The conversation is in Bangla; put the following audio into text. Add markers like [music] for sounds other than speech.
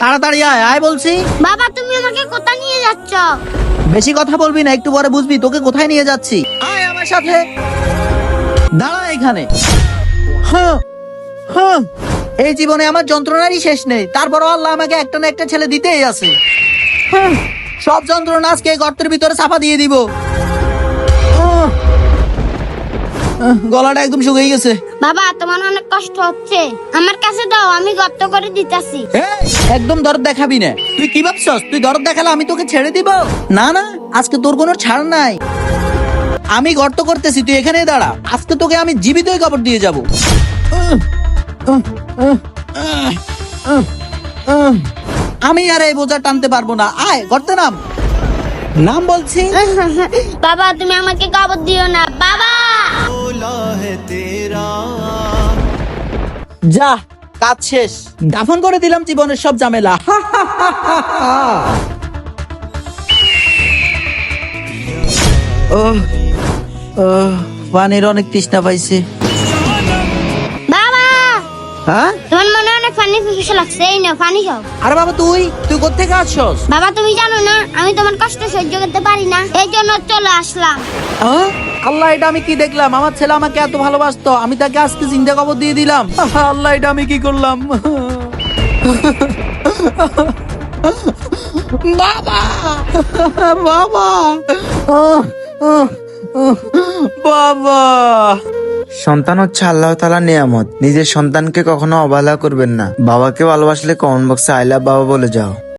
তাড়াতাড়ি আয় আয় বলছি। বাবা তুমি আমাকে কোথা নিয়ে যাচ্ছ? বেশি কথা বলবি না একটু পরে বুঝবি তোকে কোথায় নিয়ে যাচ্ছি। আয় আমার সাথে। দাঁড়া এখানে। হ্যাঁ হ্যাঁ এই জীবনে আমার যন্ত্রণারই শেষ নেই। তারপরও আল্লাহ আমাকে একটা না একটা ছেলে দিতেই আছে। সব যন্ত্রণা আজকে গর্তের ভিতরে চাপা দিয়ে দিব। গলাটা একদম শুকিয়ে গেছে। বাবা তোমার অনেক কষ্ট হচ্ছে। আমার কাছে দাও আমি গর্ত করে দিতাছি। একদম দরদ দেখাবি না। তুই কি ভাবছস? তুই দরদ দেখালে আমি তোকে ছেড়ে দিব? না না আজকে তোর কোনো ছাড় নাই। আমি গর্ত করতেছি তুই এখানেই দাঁড়া। আজকে তোকে আমি জীবিতই কবর দিয়ে যাব। আমি আর এই বোঝা টানতে পারব না। আয় গর্তে নাম। নাম বলছি? [laughs] বাবা তুমি আমাকে কবর দিও না। বাবা! যা কাজ শেষ। দাফন করে দিলাম জীবনের সব ঝামেলা। ও ও পানির অনেক তৃষ্ণা পাইছে। বাবা! হ্যাঁ? তোমার মনে অনেক পানি লাগছে? এই নাও পানি খাও। আরে বাবা তুই? তুই কোথেকে আসছস বাবা তুমি জানো না আমি তোমার কষ্ট সহ্য করতে পারি না। এই জন্য চলে আসলাম? আল্লাহ এটা আমি কি দেখলাম? আমার ছেলে আমাকে এত ভালোবাসতো আমি তাকে আজকে চিন্তা খবর দিয়ে দিলাম। আল্লাহ এটা আমি কি করলাম? বাবা! বাবা! বাবা! সন্তান হচ্ছে আল্লাহ তালা নিয়ামত। নিজের সন্তানকে কখনো অবহেলা করবেন না। বাবাকে ভালোবাসলে কমেন্ট বক্সে আই লাভ বাবা বলে যাও।